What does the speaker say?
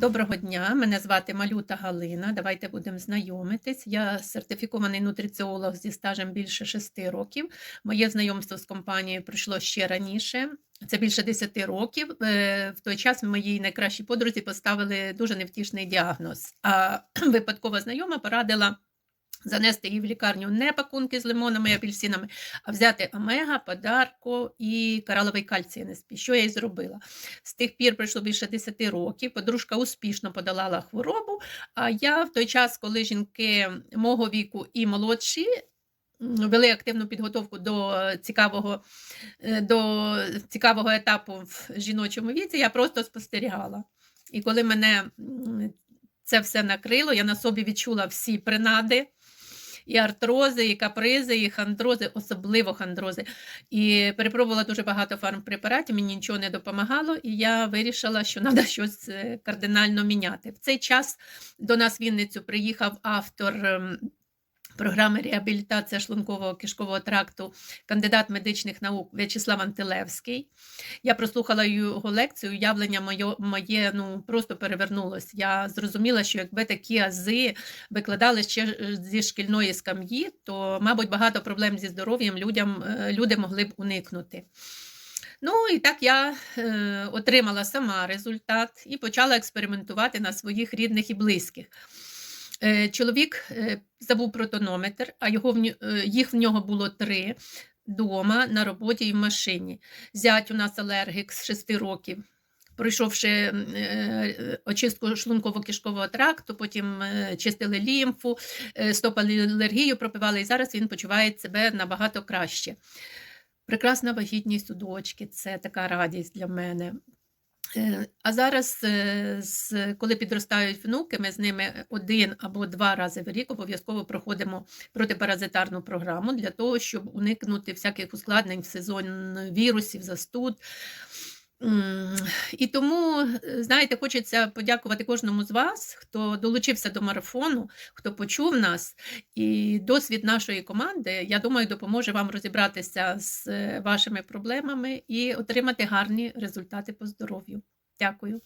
Доброго дня, мене звати Малюта Галина. Давайте будемо знайомитись. Я сертифікований нутриціолог зі стажем більше 6 років. Моє знайомство з компанією пройшло ще раніше. Це більше 10 років. Е, В той час моїй найкращій подрузі поставили дуже невтішний діагноз. А випадкова знайома порадила. Занести її в лікарню не пакунки з лимонами і апельсинами, а взяти омега, подарку і кораловий кальцій НСП. Що я й зробила? З тих пір пройшло більше 10 років. Подружка успішно подолала хворобу. А я в той час, коли жінки мого віку і молодші. Вели активну підготовку до цікавого, е, до цікавого етапу в жіночому віці, я просто спостерігала. І коли мене це все накрило, я на собі відчула всі принади, і артрози, і капризи, і хандрози, особливо хандрози. І перепробувала дуже багато фармпрепаратів, мені нічого не допомагало, і я вирішила, що треба щось е, кардинально міняти. В цей час до нас в Вінницю приїхав автор. Програми реабілітація шлункового кишкового тракту, кандидат медичних наук В'ячеслав Антилевський. Я прослухала його лекцію, уявлення моє, моє ну, просто перевернулось. Я зрозуміла, що якби такі ази викладали ще е, зі шкільної скам'ї, то, мабуть, багато проблем зі здоров'ям людям, е, люди могли б уникнути. Ну і так я е, отримала сама результат і почала експериментувати на своїх рідних і близьких. Е, чоловік е, забув про тонометр, а його, е, їх в нього було три вдома, на роботі і в машині. Зять у нас алергік з 6 років. Пройшовши очистку шлунково-кишкового тракту, потім чистили лімфу, стопали алергію, пропивали, і зараз він почуває себе набагато краще. Прекрасна вагітність у дочки це така радість для мене. Е, А зараз, е, коли підростають внуки, ми з ними один або два рази в рік обов'язково проходимо протипаразитарну програму для того, щоб уникнути всяких ускладнень в сезон вірусів, застуд. І тому, е, знаєте, хочеться подякувати кожному з вас, хто долучився до марафону, хто почув нас. І досвід нашої команди, я думаю, допоможе вам розібратися з е, вашими проблемами і отримати гарні результати по здоров'ю. Дякую.